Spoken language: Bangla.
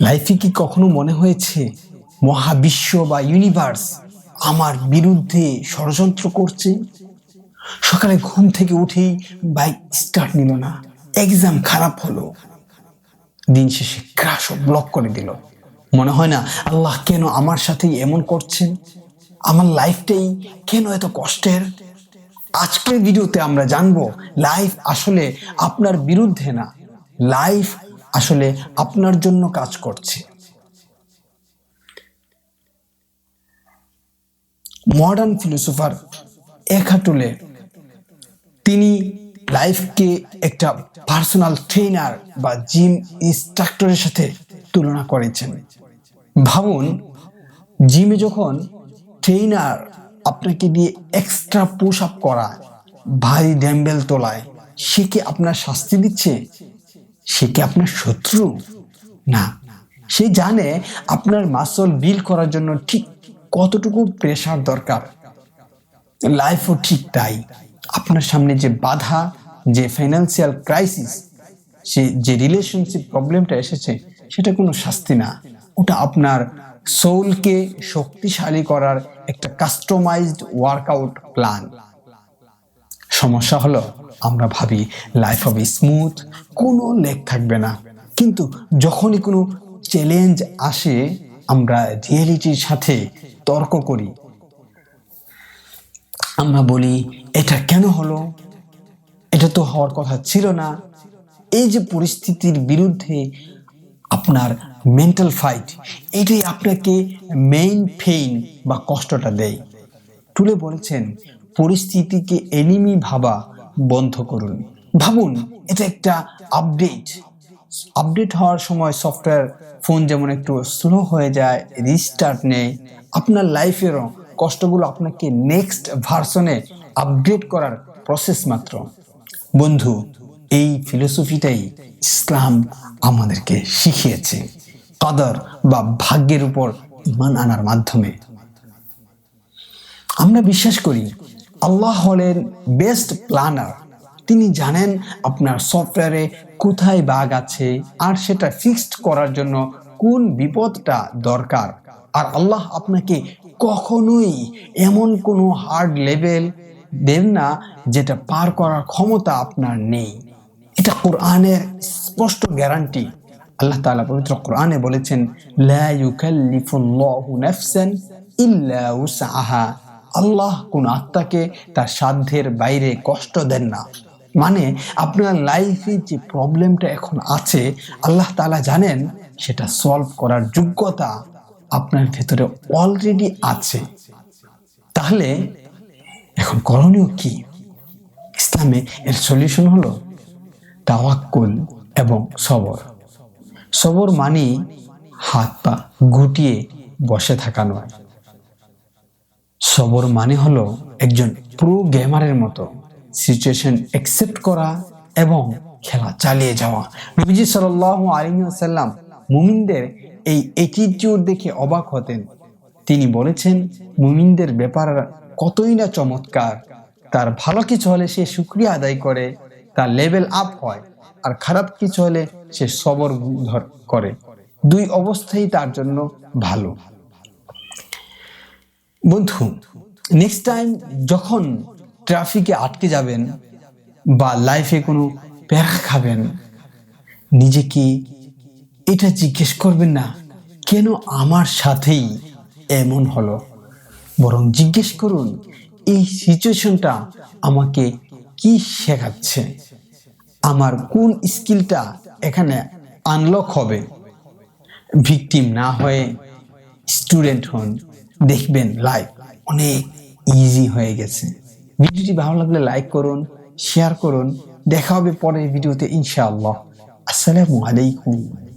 লাইফে কি কখনো মনে হয়েছে, মহাবিশ্ব বা ইউনিভার্স আমার বিরুদ্ধে ষড়যন্ত্র করছে? সকালে ঘুম থেকে উঠেই বাইক স্টার্ট নিল না এক্সাম খারাপ হলো। দিন শেষে ক্রাশ ব্লক করে দিল। মনে হয় না, আল্লাহ কেন আমার সাথেই এমন করছেন? আমার লাইফটাই কেন এত কষ্টের? আজকের ভিডিওতে আমরা জানব লাইফ আসলে আপনার বিরুদ্ধে না লাইফ আসলে আপনার জন্য কাজ করছে। মডার্ন ফিলোসোফার একাটুলে তিনি লাইফকে একটা পার্সোনাল ট্রেনার বা জিম ইনস্ট্রাক্টরের সাথে তুলনা করেছেন। ভাবুন, জিমে যখন ট্রেনার আপনাকে দিয়ে এক্সট্রা পুশ আপ করায়, ভারী ড্যাম্বেল তোলায়, সে কি আপনার শাস্তি দিচ্ছে? সে কি আপনার শত্রু? না। সে জানে আপনার মাসল বিল করার জন্য ঠিক কতটুকু প্রেশার দরকার। লাইফও ঠিক তাই। আপনার সামনে যে বাধা, যে ফাইন্যান্সিয়াল ক্রাইসিস সে যে রিলেশনশিপ প্রবলেমটা এসেছে, সেটা কোনো শাস্তি না। ওটা আপনার সোলকে শক্তিশালী করার একটা কাস্টমাইজড ওয়ার্কআউট প্ল্যান সমস্যা হলো, আমরা ভাবি লাইফ হবে স্মুথ কোনো লেগ থাকবে না। কিন্তু যখনই কোনো চ্যালেঞ্জ আসে, আমরা রিয়েলিটির সাথে তর্ক করি। আমরা বলি, এটা কেন হলো? এটা তো হওয়ার কথা ছিল না। এই যে পরিস্থিতির বিরুদ্ধে আপনার মেন্টাল ফাইট এটাই আপনাকে মেইন ফেইন বা কষ্টটা দেয়। তুলে বলেছেন পরিস্থিতিকে এনিমি ভাবা বন্ধ করুন। ভাবুন, এটা একটা আপডেট আপডেট হওয়ার সময় সফটওয়্যার ফোন যেমন একটু স্লো হয়ে যায় রিস্টার্ট নেয় আপনার লাইফেরও কষ্টগুলো আপনাকে নেক্সট ভার্সনে আপডেট করার প্রসেস মাত্র। বন্ধু, এই ফিলোসফিটাই ইসলাম আমাদেরকে শিখিয়েছে। কদর বা ভাগ্যের উপর ইমান আনার মাধ্যমে। আমরা বিশ্বাস করি আল্লাহ হলেন বেস্ট প্ল্যানার তিনি জানেন আপনার সফটওয়্যারে কোথায় বাগ আছে আর সেটা ফিক্সড করার জন্য কোন বিপদটা দরকার। আর আল্লাহ আপনাকে কখনোই এমন কোনো হার্ড লেভেল দেন না যেটা পার করার ক্ষমতা আপনার নেই। এটা কোরআনের স্পষ্ট গ্যারান্টি আল্লাহ তাআলা পবিত্র কোরআনে বলেছেন, লা ইউকাল্লিফুল্লাহু নাফসান ইল্লা উসআহা। আল্লাহ কোন আত্মাকে তার সাধ্যের বাইরে কষ্ট দেন না। মানে আপনার লাইফে যে প্রবলেমটা এখন আছে, আল্লাহ তালা জানেন সেটা সলভ করার যোগ্যতা আপনার ভেতরে অলরেডি আছে। তাহলে এখন করণীয় কি? ইসলামে এর সলিউশন হলো তাওয়াক্কুল এবং সবর। সবর মানে হাত পা গুটিয়ে বসে থাকা নয়। সবর মানে হলো একজন প্রো গেমারের মতো সিচুয়েশন একসেপ্ট করা এবং খেলা চালিয়ে যাওয়া। নবীজি সাল আলিমাসাল্লাম মুমিনদের এই অ্যাটিটিউড দেখে অবাক হতেন। তিনি বলেছেন, মুমিনদের ব্যাপার কতই না চমৎকার। তার ভালো কিছু হলে সে শুক্রিয়া আদায় করে, তার লেভেল আপ হয়, আর খারাপ কিছু হলে সে সবর ধর করে। দুই অবস্থাই তার জন্য ভালো। বন্ধু নেক্সট টাইম যখন ট্রাফিকে আটকে যাবেন বা লাইফে কোনো প্যারা খাবেন, নিজেকে এটা জিজ্ঞেস করবেন না, কেন আমার সাথেই এমন হলো? বরং জিজ্ঞেস করুন, এই সিচুয়েশনটা আমাকে কি শেখাচ্ছে? আমার কোন স্কিলটা এখানে আনলক হবে? ভিকটিম না হয়ে স্টুডেন্ট হন। দেখবেন লাইভ অনেক ইজি হয়ে গেছে। ভিডিওটি ভালো লাগলে লাইক করুন শেয়ার করুন। দেখা হবে পরের ভিডিওতে, ইনশাআল্লাহ। আসসালামু আলাইকুম।